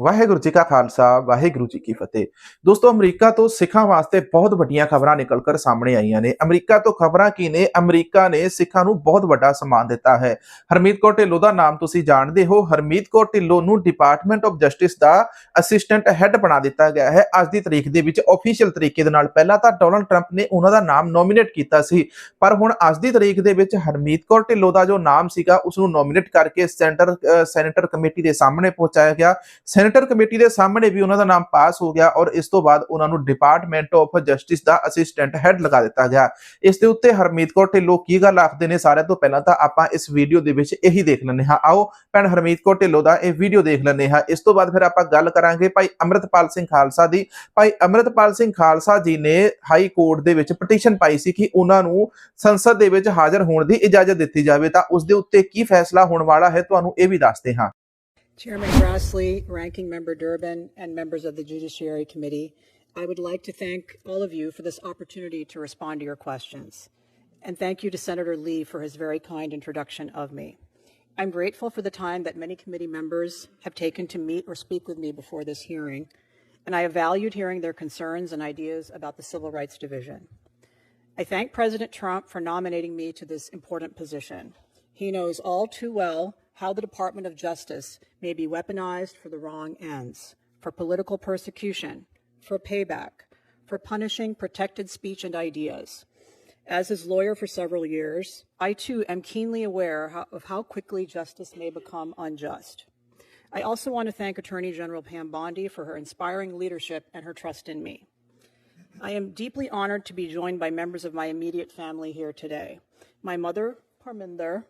ਵਾਹਿਗੁਰੂ ਜੀ ਕਾ ਖਾਲਸਾ, ਵਾਹਿਗੁਰੂ ਜੀ ਕੀ ਫਤਿਹ। ਦੋਸਤੋ, ਅਮਰੀਕਾ ਤੋਂ ਸਿੱਖਾਂ ਵਾਸਤੇ ਬਹੁਤ ਵੱਡੀਆਂ ਖਬਰਾਂ ਨਿਕਲ ਕਰ ਸਾਹਮਣੇ ਆਈਆਂ ਨੇ। ਅਮਰੀਕਾ ਤੋਂ ਖਬਰਾਂ ਕੀ ਨੇ? ਅਮਰੀਕਾ ਨੇ ਸਿੱਖਾਂ ਨੂੰ ਬਹੁਤ ਵੱਡਾ ਸਨਮਾਨ ਦਿੱਤਾ ਹੈ। ਹਰਮੀਤ ਕੌਰ ਢਿੱਲੋਂ ਦਾ ਨਾਮ ਤੁਸੀਂ ਜਾਣਦੇ ਹੋ। ਹਰਮੀਤ ਕੌਰ ਢਿੱਲੋਂ ਨੂੰ ਡਿਪਾਰਟਮੈਂਟ ਆਫ ਜਸਟਿਸ ਦਾ ਅਸਿਸਟੈਂਟ ਹੈੱਡ ਬਣਾ ਦਿੱਤਾ ਗਿਆ ਹੈ। ਅੱਜ ਦੀ ਤਰੀਕ ਦੇ ਵਿੱਚ ਆਫੀਸ਼ੀਅਲ ਤਰੀਕੇ ਦੇ ਨਾਲ ਪਹਿਲਾਂ ਤਾਂ ਡੋਨਲਡ ਟਰੰਪ ਨੇ ਉਹਨਾਂ ਦਾ ਨਾਮ ਨੋਮੀਨੇਟ ਕੀਤਾ ਸੀ। ਪਰ ਹੁਣ ਅੱਜ ਦੀ ਤਰੀਕ ਦੇ ਵਿੱਚ ਹਰਮੀਤ ਕੌਰ ਢਿੱਲੋਂ ਦਾ ਜੋ ਨਾਮ ਸੀਗਾ ਉਸ ਨੂੰ ਨੋਮੀਨੇਟ ਕਰਕੇ ਸੈਂਟਰ ਸੈਨੇਟਰ ਕਮੇਟੀ ਦੇ ਸਾਹਮਣੇ ਪਹੁੰਚਾਇਆ ਗਿਆ। ਸੈਨੇਟਰ ਕਮੇਟੀ ਦੇ ਸਾਹਮਣੇ ਵੀ ਉਹਨਾਂ ਦਾ ਨਾਮ ਪਾਸ ਹੋ ਗਿਆ ਔਰ ਇਸ ਤੋਂ ਬਾਅਦ ਉਹਨਾਂ ਨੂੰ ਡਿਪਾਰਟਮੈਂਟ ਆਫ ਜਸਟਿਸ ਦਾ ਅਸਿਸਟੈਂਟ ਹੈੱਡ ਲਗਾ ਦਿੱਤਾ ਗਿਆ। ਇਸ ਦੇ ਉੱਤੇ ਹਰਮੀਤ ਕੌਰ ਢਿੱਲੋਂ ਕੀ ਗੱਲ ਆਖਦੇ ਨੇ ਸਾਰਿਆਂ ਤੋਂ ਪਹਿਲਾਂ ਤਾਂ ਆਪਾਂ ਇਸ ਵੀਡੀਓ ਦੇ ਵਿੱਚ ਇਹੀ ਦੇਖ ਲੈਂਦੇ ਹਾਂ। ਆਓ, ਭੈਣ ਹਰਮੀਤ ਕੌਰ ਢਿੱਲੋਂ ਦਾ ਇਹ ਵੀਡੀਓ ਦੇਖ ਲੈਂਦੇ ਹਾਂ। ਇਸ ਤੋਂ ਬਾਅਦ ਫਿਰ ਆਪਾਂ ਗੱਲ ਕਰਾਂਗੇ ਭਾਈ ਅੰਮ੍ਰਿਤਪਾਲ ਸਿੰਘ ਖਾਲਸਾ ਦੀ। ਭਾਈ ਅੰਮ੍ਰਿਤਪਾਲ ਸਿੰਘ ਖਾਲਸਾ ਜੀ ਨੇ ਹਾਈ ਕੋਰਟ ਦੇ ਵਿੱਚ ਪਟੀਸ਼ਨ ਪਾਈ ਸੀ ਕਿ ਉਹਨਾਂ ਨੂੰ ਸੰਸਦ ਦੇ ਵਿੱਚ ਹਾਜ਼ਰ ਹੋਣ ਦੀ ਇਜਾਜ਼ਤ ਦਿੱਤੀ ਜਾਵੇ। ਤਾਂ ਉਸ ਦੇ ਉੱਤੇ ਕੀ ਫੈਸਲਾ ਹੋਣ ਵਾਲਾ ਹੈ, ਤੁਹਾਨੂੰ ਇਹ ਵੀ ਦੱਸਦੇ ਹਾਂ। Chairman Grassley, Ranking Member Durbin, and members of the Judiciary Committee, I would like to thank all of you for this opportunity to respond to your questions. And thank you to Senator Lee for his very kind introduction of me. I'm grateful for the time that many committee members have taken to meet or speak with me before this hearing, and I have valued hearing their concerns and ideas about the Civil Rights Division. I thank President Trump for nominating me to this important position. He knows all too well how the Department of Justice may be weaponized for the wrong ends, for political persecution, for payback, for punishing protected speech and ideas. As his lawyer for several years, I too am keenly aware of how quickly justice may become unjust. I also want to thank Attorney General Pam Bondi for her inspiring leadership and her trust in me. I am deeply honored to be joined by members of my immediate family here today. My mother, Parminder,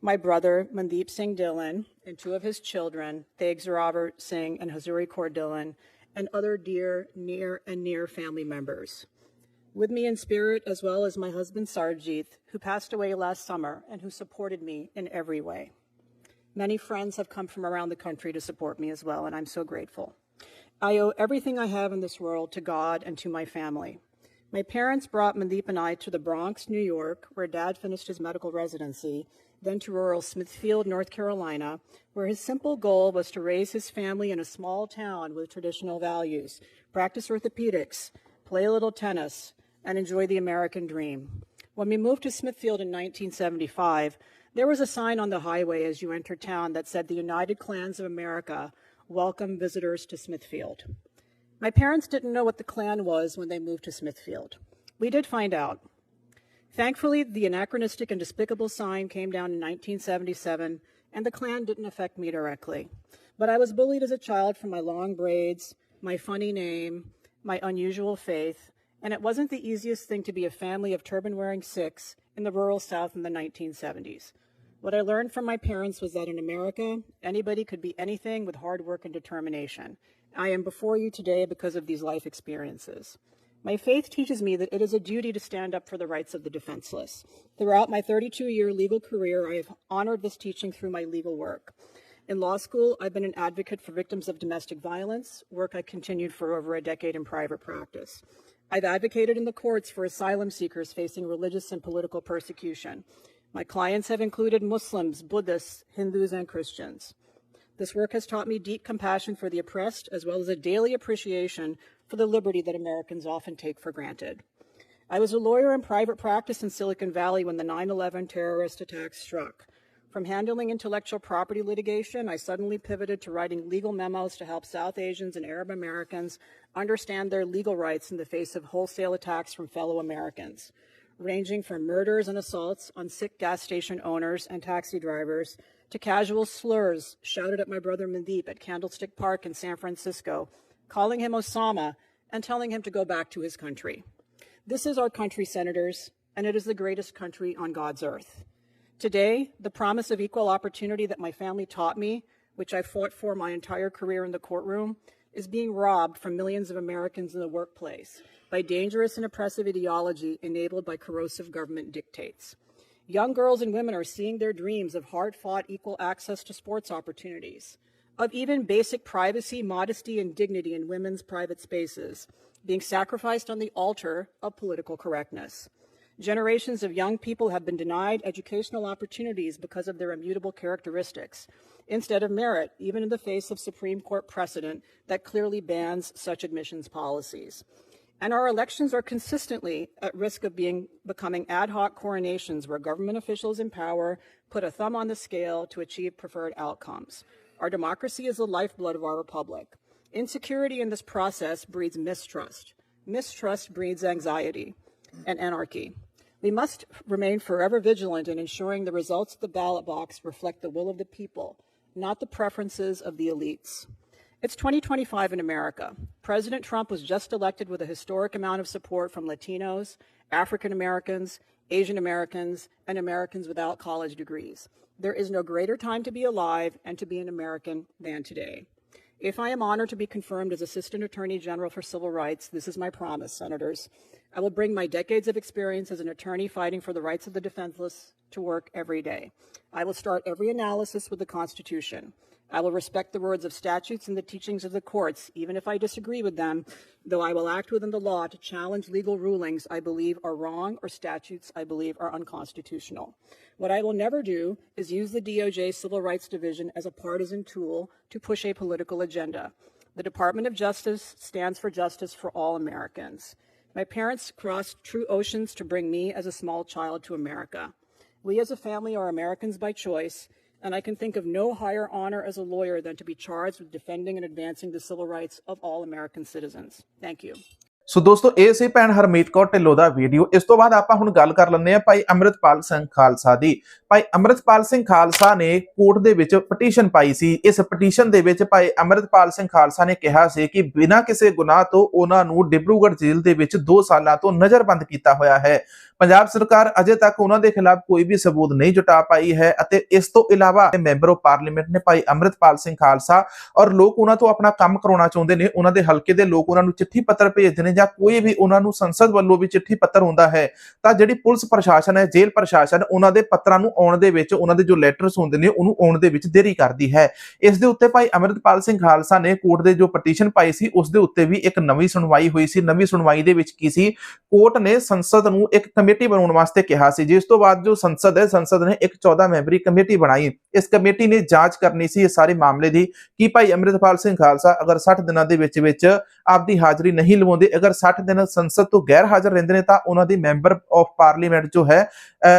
my brother, Mandeep Singh Dillon, and two of his children, Theg Zorawar Singh and Hazuri Kaur Dillon, and other dear, near, and near family members. With me in spirit, as well as my husband Sarjeet, who passed away last summer and who supported me in every way. Many friends have come from around the country to support me as well, and I'm so grateful. I owe everything I have in this world to God and to my family. My parents brought Mandeep and I to the Bronx, New York, where dad finished his medical residency, then to rural Smithfield, North Carolina, where his simple goal was to raise his family in a small town with traditional values, practice orthopedics, play a little tennis, and enjoy the American dream. When we moved to Smithfield in 1975, there was a sign on the highway as you entered town that said the United Klans of America welcome visitors to Smithfield. My parents didn't know what the Klan was when they moved to Smithfield. We did find out. Thankfully, the anachronistic and despicable sign came down in 1977, and the Klan didn't affect me directly. But I was bullied as a child for my long braids, my funny name, my unusual faith, and it wasn't the easiest thing to be a family of turban wearing Sikhs in the rural South in the 1970s. What I learned from my parents was that in America, anybody could be anything with hard work and determination. I am before you today because of these life experiences. My faith teaches me that it is a duty to stand up for the rights of the defenseless. Throughout my 32 year legal career, I have honored this teaching through my legal work. In law school, I've been an advocate for victims of domestic violence, work I continued for over a decade in private practice. I've advocated in the courts for asylum seekers facing religious and political persecution. My clients have included Muslims, Buddhists, Hindus, and Christians. This work has taught me deep compassion for the oppressed, as well as a daily appreciation for the liberty that Americans often take for granted. I was a lawyer in private practice in Silicon Valley when the 9 11 terrorist attacks struck. From handling intellectual property litigation, I suddenly pivoted to writing legal memos to help South Asians and Arab Americans understand their legal rights in the face of wholesale attacks from fellow Americans, ranging from murders and assaults on sick gas station owners and taxi drivers to casual slurs shouted at my brother Mandeep at Candlestick Park in San Francisco, calling him Osama and telling him to go back to his country. This is our country, senators, and it is the greatest country on God's earth. Today, the promise of equal opportunity that my family taught me, which I fought for my entire career in the courtroom, is being robbed from millions of Americans in the workplace by dangerous and oppressive ideology enabled by corrosive government dictates. Young girls and women are seeing their dreams of hard fought equal access to sports opportunities, of even basic privacy, modesty, and dignity in women's private spaces being sacrificed on the altar of political correctness. Generations of young people have been denied educational opportunities because of their immutable characteristics instead of merit, even in the face of Supreme Court precedent that clearly bans such admissions policies. And our elections are consistently at risk of being becoming ad hoc coronations where government officials in power put a thumb on the scale to achieve preferred outcomes. Our democracy is the lifeblood of our republic. Insecurity in this process breeds mistrust. Mistrust breeds anxiety and anarchy. We must remain forever vigilant in ensuring the results of the ballot box reflect the will of the people, not the preferences of the elites. It's 2025 in America. President Trump was just elected with a historic amount of support from Latinos, African Americans, Asian Americans, and Americans without college degrees. There is no greater time to be alive and to be an American than today. If I am honored to be confirmed as Assistant Attorney General for Civil Rights, this is my promise, Senators. I will bring my decades of experience as an attorney fighting for the rights of the defenseless to work every day. I will start every analysis with the Constitution. I will respect the words of statutes and the teachings of the courts, even if I disagree with them, though I will act within the law to challenge legal rulings I believe are wrong or statutes I believe are unconstitutional. What I will never do is use the DOJ Civil Rights Division as a partisan tool to push a political agenda. The Department of Justice stands for justice for all Americans. My parents crossed true oceans to bring me as a small child to America. We as a family are Americans by choice, and I can think of no higher honor as a lawyer than to be charged with defending and advancing the civil rights of all American citizens. Thank you. ਸੋ ਦੋਸਤੋ ਇਹ ਸੀ ਭੈਣ ਹਰਮੀਤ ਕੌਰ ਢਿੱਲੋਂ ਦਾ video ਇਸ ਤੋਂ ਬਾਅਦ ਆਪਾਂ ਹੁਣ ਗੱਲ ਕਰ ਲੈਂਦੇ ਆ ਭਾਈ ਅੰਮ੍ਰਿਤਪਾਲ ਸਿੰਘ ਖਾਲਸਾ ਦੀ ਭਾਈ ਅੰਮ੍ਰਿਤਪਾਲ ਸਿੰਘ ਖਾਲਸਾ ਨੇ ਕੋਰਟ ਦੇ ਵਿੱਚ ਪਟੀਸ਼ਨ ਪਾਈ ਸੀ ਇਸ ਪਟੀਸ਼ਨ ਦੇ ਵਿੱਚ ਭਾਈ ਅੰਮ੍ਰਿਤਪਾਲ ਸਿੰਘ ਖਾਲਸਾ ਨੇ ਕਿਹਾ ਸੀ ਕਿ ਬਿਨਾਂ ਕਿਸੇ ਗੁਨਾਹ ਤੋਂ ਉਹਨਾਂ ਨੂੰ ਡਿਬਰੂਗੜ੍ਹ ਜੇਲ੍ਹ ਦੇ ਵਿੱਚ 2 ਸਾਲਾਂ ਤੋਂ ਨਜ਼ਰਬੰਦ ਕੀਤਾ ਹੋਇਆ ਹੈ ਪੰਜਾਬ ਸਰਕਾਰ ਅਜੇ ਤੱਕ ਉਹਨਾਂ ਦੇ ਖਿਲਾਫ ਕੋਈ ਵੀ ਸਬੂਤ ਨਹੀਂ ਜੁਟਾ ਪਾਈ ਹੈ ਅਤੇ ਇਸ ਤੋਂ ਇਲਾਵਾ ਮੈਂਬਰ ਆਫ ਪਾਰਲੀਮੈਂਟ ਨੇ ਭਾਈ ਅੰਮ੍ਰਿਤਪਾਲ ਸਿੰਘ ਖਾਲਸਾ ਔਰ ਲੋਕ ਉਹਨਾਂ ਤੋਂ ਆਪਣਾ ਕੰਮ ਕਰਾਉਣਾ ਚਾਹੁੰਦੇ ਨੇ, ਉਹਨਾਂ ਦੇ ਹਲਕੇ ਦੇ ਲੋਕ ਉਹਨਾਂ ਨੂੰ ਚਿੱਠੀ ਪੱਤਰ ਭੇਜਦੇ ਨੇ ਜਾਂ ਕੋਈ ਵੀ ਉਹਨਾਂ ਨੂੰ ਸੰਸਦ ਵੱਲੋਂ ਵੀ ਚਿੱਠੀ ਪੱਤਰ ਹੁੰਦਾ ਹੈ, ਤਾਂ ਜਿਹੜੀ ਪੁਲਿਸ ਪ੍ਰਸ਼ਾਸਨ ਹੈ, ਜੇਲ੍ਹ ਪ੍ਰਸ਼ਾਸਨ ਉਹਨਾਂ ਦੇ ਪੱਤਰਾਂ ਨੂੰ ਆਉਣ ਦੇ ਵਿੱਚ, ਉਹਨਾਂ ਦੇ ਜੋ ਲੈਟਰਸ ਹੁੰਦੇ ਨੇ, ਉਹਨੂੰ ਆਉਣ ਦੇ ਵਿੱਚ ਦੇਰੀ ਕਰਦੀ ਹੈ। ਇਸ ਦੇ ਉੱਤੇ ਭਾਈ ਅੰਮ੍ਰਿਤਪਾਲ ਸਿੰਘ ਖਾਲਸਾ ਨੇ ਕੋਰਟ ਦੇ ਜੋ ਪਟੀਸ਼ਨ ਪਾਈ ਸੀ, ਉਸ ਦੇ ਉੱਤੇ ਵੀ ਇੱਕ ਨਵੀਂ ਸੁਣਵਾਈ ਹੋਈ ਸੀ। ਨਵੀਂ ਸੁਣਵਾਈ ਦੇ ਵਿੱਚ ਕੀ ਸੀ? ਕੋਰਟ ਨੇ ਸੰਸਦ ਨੂੰ ਇੱਕ ਕਮੇਟੀ ਬਣਾਉਣ ਵਾਸਤੇ ਕਿਹਾ ਸੀ, ਜਿਸ ਤੋਂ ਬਾਅਦ ਜੋ ਸੰਸਦ ਹੈ, ਸੰਸਦ ਨੇ ਇੱਕ 14 ਮੈਂਬਰੀ ਕਮੇਟੀ ਬਣਾਈ। ਇਸ ਕਮੇਟੀ ਨੇ ਜਾਂਚ ਕਰਨੀ ਸੀ ਇਹ ਸਾਰੇ ਮਾਮਲੇ ਦੀ ਕਿ ਭਾਈ ਅੰਮ੍ਰਿਤਪਾਲ ਸਿੰਘ ਖਾਲਸਾ ਅਗਰ 60 ਦਿਨਾਂ ਦੇ ਵਿੱਚ ਵਿੱਚ ਆਪਦੀ ਹਾਜ਼ਰੀ ਨਹੀਂ ਲਵਾਉਂਦੇ, ਅਗਰ 60 ਦਿਨ ਸੰਸਦ ਤੋਂ ਗੈਰ ਹਾਜ਼ਰ ਰਹਿੰਦੇ ਨੇ ਤਾਂ ਉਹਨਾਂ ਦੀ ਮੈਂਬਰ ਆਫ ਪਾਰਲੀਮੈਂਟ ਜੋ ਹੈ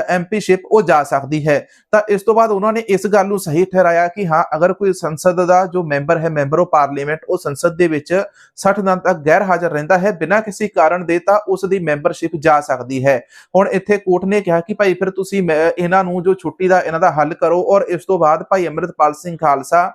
ਐਮਪੀਸ਼ਿਪ ਉਹ ਜਾ ਸਕਦੀ ਹੈ। ਤਾਂ ਇਸ ਤੋਂ ਬਾਅਦ ਉਹਨਾਂ ਨੇ ਇਸ ਗੱਲ ਨੂੰ ਸਹੀ ਠਹਿਰਾਇਆ ਕਿ ਹਾਂ, ਅਗਰ ਕੋਈ ਸੰਸਦ ਦਾ ਜੋ ਮੈਂਬਰ ਹੈ, ਮੈਂਬਰ ਆਫ ਪਾਰਲੀਮੈਂਟ, ਉਹ ਸੰਸਦ ਦੇ ਵਿੱਚ 60 ਦਿਨ ਤੱਕ ਗੈਰ ਹਾਜ਼ਰ ਰਹਿੰਦਾ ਹੈ, ਬਿਨਾਂ ਕਿਸੇ ਕਾਰਨ ਦੇ ਤਾਂ ਉਸ ਦੀ ਮੈਂਬਰਸ਼ਿਪ ਜਾ ਸਕਦੀ ਹੈ। ਹੁਣ ਇੱਥੇ ਕੋਰਟ ਨੇ ਕਿਹਾ ਕਿ ਭਾਈ ਫਿਰ ਤੁਸੀਂ ਇਹਨਾਂ ਨੂੰ ਜੋ ਛੁੱਟੀ ਦਾ, ਇਹਨਾਂ ਦਾ ਹੱਲ ਕਰੋ ਔਰ ਇਸ ਤੋਂ ਬਾਅਦ ਭਾਈ ਅੰਮ੍ਰਿਤਪਾਲ ਸਿੰਘ ਖਾਲਸਾ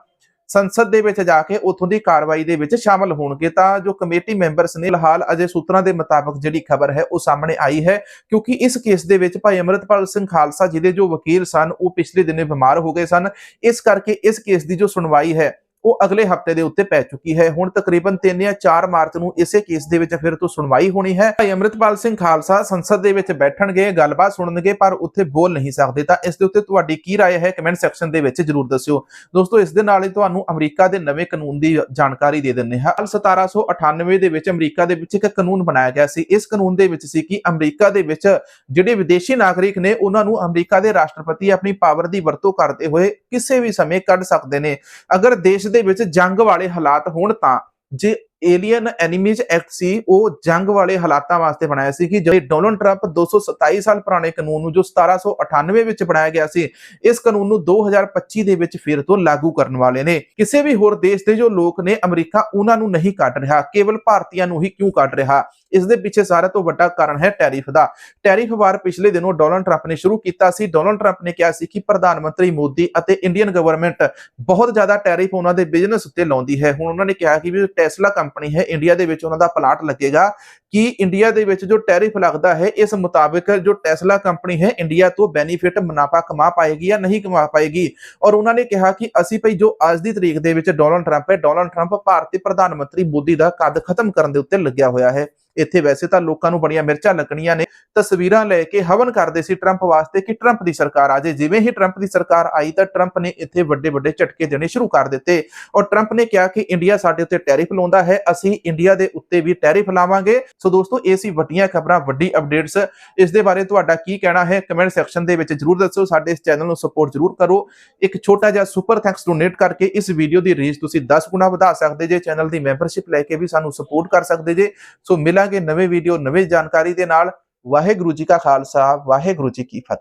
ਸੰਸਦ ਦੇ ਵਿੱਚ ਜਾ ਕੇ ਉਥੋਂ ਦੀ ਕਾਰਵਾਈ ਦੇ ਵਿੱਚ ਸ਼ਾਮਲ ਹੋਣਗੇ। ਤਾਂ ਜੋ ਕਮੇਟੀ ਮੈਂਬਰਸ ਨੇ ਫਿਲਹਾਲ ਅਜੇ ਸੂਤਰਾਂ ਦੇ ਮੁਤਾਬਕ ਜਿਹੜੀ ਖਬਰ ਹੈ ਉਹ ਸਾਹਮਣੇ ਆਈ ਹੈ ਕਿਉਂਕਿ ਇਸ ਕੇਸ ਦੇ ਵਿੱਚ ਭਾਈ ਅੰਮ੍ਰਿਤਪਾਲ ਸਿੰਘ ਖਾਲਸਾ ਜਿਹਦੇ ਜੋ ਵਕੀਲ ਸਨ ਉਹ ਪਿਛਲੇ ਦਿਨੇ ਬਿਮਾਰ ਹੋ ਗਏ ਸਨ। ਇਸ ਕਰਕੇ ਇਸ ਕੇਸ ਦੀ ਜੋ ਸੁਣਵਾਈ ਹੈ ਉਹ ਅਗਲੇ ਹਫਤੇ ਦੇ ਉੱਤੇ ਪੈ ਚੁੱਕੀ ਹੈ ਹੁਣ ਤਕਰੀਬਨ 3 ਜਾਂ 4 ਮਾਰਚ ਨੂੰ ਇਸੇ ਕੇਸ ਦੇ ਵਿੱਚ ਫਿਰ ਤੋਂ ਸੁਣਵਾਈ ਹੋਣੀ ਹੈ ਭਾਈ ਅੰਮ੍ਰਿਤਪਾਲ ਸਿੰਘ ਖਾਲਸਾ ਸੰਸਦ ਦੇ ਵਿੱਚ ਬੈਠਣਗੇ ਗੱਲਬਾਤ ਸੁਣਨਗੇ ਪਰ ਉੱਥੇ ਬੋਲ ਨਹੀਂ ਸਕਦੇ ਤਾਂ ਇਸ ਦੇ ਉੱਤੇ ਤੁਹਾਡੀ ਕੀ رائے ਹੈ ਕਮੈਂਟ ਸੈਕਸ਼ਨ ਦੇ ਵਿੱਚ ਜਰੂਰ ਦੱਸਿਓ ਦੋਸਤੋ ਇਸ ਦੇ ਨਾਲ ਹੀ ਤੁਹਾਨੂੰ ਅਮਰੀਕਾ ਦੇ ਨਵੇਂ ਕਾਨੂੰਨ ਦੀ ਜਾਣਕਾਰੀ ਦੇ ਦਿੰਨੇ ਹਾਂ 1798 ਦੇ ਵਿੱਚ ਅਮਰੀਕਾ ਦੇ ਵਿੱਚ ਇੱਕ ਕਾਨੂੰਨ ਬਣਾਇਆ ਗਿਆ ਸੀ ਇਸ ਕਾਨੂੰਨ ਦੇ ਵਿੱਚ ਸੀ ਕਿ ਅਮਰੀਕਾ ਦੇ ਵਿੱਚ ਜਿਹੜੇ ਵਿਦੇਸ਼ੀ ਨਾਗਰਿਕ ਨੇ ਉਹਨਾਂ ਨੂੰ ਅਮਰੀਕਾ ਦੇ ਰਾਸ਼ਟਰਪਤੀ ਆਪਣੀ ਪਾਵਰ ਦੀ ਵਰਤੋਂ ਕਰਦੇ ਹੋਏ ਕਿਸੇ ਵੀ ਸਮੇਂ ਕੱਢ ਸਕਦੇ ਨੇ ਅਗਰ ਦੇਸ਼ ਦੇ ਵਿੱਚ ਜੰਗ ਵਾਲੇ ਹਾਲਾਤ ਹੋਣ ਤਾਂ ਜੇ ਏਲੀਅਨ ਐਨੀਮੀਜ਼ ਐਕਟ ਸੀ, ਉਹ ਜੰਗ ਵਾਲੇ ਹਾਲਾਤਾਂ ਵਾਸਤੇ ਬਣਾਇਆ ਸੀ ਕਿ ਜਿਹੜੇ ਡੋਨਲਡ ਟਰੰਪ 227 ਸਾਲ ਪੁਰਾਣੇ ਕਾਨੂੰਨ ਨੂੰ ਜੋ 1798 ਵਿੱਚ ਬਣਾਇਆ ਗਿਆ ਸੀ, ਇਸ ਕਾਨੂੰਨ ਨੂੰ 2025 ਦੇ ਵਿੱਚ ਫਿਰ ਤੋਂ ਲਾਗੂ ਕਰਨ ਵਾਲੇ ਨੇ। ਕਿਸੇ ਵੀ ਹੋਰ ਦੇਸ਼ ਦੇ ਜੋ ਲੋਕ ਨੇ, ਅਮਰੀਕਾ ਉਹਨਾਂ ਨੂੰ ਨਹੀਂ ਕੱਢ ਰਿਹਾ, ਕੇਵਲ ਭਾਰਤੀਆਂ ਨੂੰ ਹੀ ਕਿਉਂ ਕੱਢ ਰਿਹਾ? ਇਸ ਦੇ ਪਿੱਛੇ ਸਾਰਾ ਤੋਂ ਵੱਡਾ ਕਾਰਨ ਹੈ ਟੈਰਿਫ ਦਾ। ਟੈਰਿਫ ਵਾਰ ਪਿਛਲੇ ਦਿਨੋਂ ਡੋਨਲਡ ਟਰੰਪ ਨੇ ਸ਼ੁਰੂ ਕੀਤਾ ਸੀ। ਡੋਨਲਡ ਟਰੰਪ ਨੇ ਕਿਹਾ ਸੀ ਕਿ ਪ੍ਰਧਾਨ ਮੰਤਰੀ ਮੋਦੀ ਅਤੇ ਇੰਡੀਅਨ ਗਵਰਨਮੈਂਟ ਬਹੁਤ ਜ਼ਿਆਦਾ ਟੈਰਿਫ ਉਹਨਾਂ ਦੇ ਬਿਜ਼ਨਸ ਉੱਤੇ ਲਾਉਂਦੀ ਹੈ। ਹੁਣ ਉਹਨਾਂ ਨੇ ਕਿਹਾ ਕਿ ਵੀ ਟੈਸਲਾ ਕੰਪਨੀ ਹੈ, ਇੰਡੀਆ ਦੇ ਵਿੱਚ ਉਹਨਾਂ ਦਾ ਪਲਾਟ ਲੱਗੇਗਾ ਕਿ ਇੰਡੀਆ ਦੇ ਵਿੱਚ ਜੋ ਟੈਰਿਫ ਲੱਗਦਾ ਹੈ, ਇਸ ਮੁਤਾਬਿਕ ਜੋ ਟੈਸਲਾ ਕੰਪਨੀ ਹੈ, ਇੰਡੀਆ ਤੋਂ ਬੈਨੀਫਿਟ ਮੁਨਾਫਾ ਕਮਾ ਪਾਏਗੀ ਜਾਂ ਨਹੀਂ ਕਮਾ ਪਾਏਗੀ। ਔਰ ਉਹਨਾਂ ਨੇ ਕਿਹਾ ਕਿ ਅਸੀਂ ਭਈ ਜੋ ਅੱਜ ਦੀ ਤਰੀਕ ਦੇ ਵਿੱਚ ਡੋਨਲਡ ਟਰੰਪ ਹੈ, ਡੋਨਲਡ ਟਰੰਪ ਭਾਰਤੀ ਪ੍ਰਧਾਨ ਮੰਤਰੀ ਮੋਦੀ ਦਾ ਕੱਦ ਖਤਮ ਕਰਨ ਦੇ ਉੱਤੇ ਲੱਗਿਆ ਹੋਇਆ ਹੈ। ਇੱਥੇ ਵੈਸੇ ਤਾਂ ਲੋਕਾਂ ਨੂੰ ਬੜੀਆਂ ਮਿਰਚਾਂ ਲੱਗਣੀਆਂ ਨੇ। ਤਸਵੀਰਾਂ ਲੈ ਕੇ ਹਵਨ ਕਰਦੇ ਸੀ ਟਰੰਪ ਵਾਸਤੇ ਕਿ ਟਰੰਪ ਦੀ ਸਰਕਾਰ ਆ ਜਾਏ ਜਿਵੇਂ ਹੀ ਟਰੰਪ ਦੀ ਸਰਕਾਰ ਆਈ ਤਾਂ ਟਰੰਪ ਨੇ ਇੱਥੇ ਵੱਡੇ ਵੱਡੇ ਝਟਕੇ ਦੇਣੇ ਸ਼ੁਰੂ ਕਰ ਦਿੱਤੇ। ਔਰ ਟਰੰਪ ਨੇ ਕਿਹਾ ਕਿ ਇੰਡੀਆ ਸਾਡੇ ਉੱਤੇ ਟੈਰਿਫ ਲਾਉਂਦਾ ਹੈ, ਅਸੀਂ ਇੰਡੀਆ ਦੇ ਉੱਤੇ ਵੀ ਟੈਰਿਫ ਲਾਵਾਂਗੇ। ਸੋ ਦੋਸਤੋ, ਇਹ ਸੀ ਵੱਡੀਆਂ ਖਬਰਾਂ, ਵੱਡੀ ਅਪਡੇਟਸ। ਇਸ ਦੇ ਬਾਰੇ ਤੁਹਾਡਾ ਕੀ ਕਹਿਣਾ ਹੈ ਕਮੈਂਟ ਸੈਕਸ਼ਨ ਦੇ ਵਿੱਚ ਜਰੂਰ ਦੱਸੋ। ਸਾਡੇ ਇਸ ਚੈਨਲ ਨੂੰ ਸਪੋਰਟ ਜਰੂਰ ਕਰੋ। ਇੱਕ ਛੋਟਾ ਜਿਹਾ ਸੁਪਰ ਥੈਂਕਸ ਡੋਨੇਟ ਕਰਕੇ ਇਸ ਵੀਡੀਓ ਦੀ ਰੀਚ ਤੁਸੀਂ 10 ਗੁਣਾ ਵਧਾ ਸਕਦੇ ਜੇ। ਚੈਨਲ ਦੀ ਮੈਂਬਰਸ਼ਿਪ ਲੈ ਕੇ ਵੀ ਸਾਨੂੰ ਸਪੋਰਟ ਕਰ ਸਕਦੇ ਜੇ। ਸੋ ਮਿਲਾਂਗੇ ਨਵੇਂ ਵੀਡੀਓ, ਨਵੇਂ ਜਾਣਕਾਰੀ ਦੇ ਨਾਲ ਵਾਹਿਗੁਰੂ ਜੀ ਕਾ ਖਾਲਸਾ, ਵਾਹਿਗੁਰੂ ਜੀ ਕੀ ਫਤਿਹ।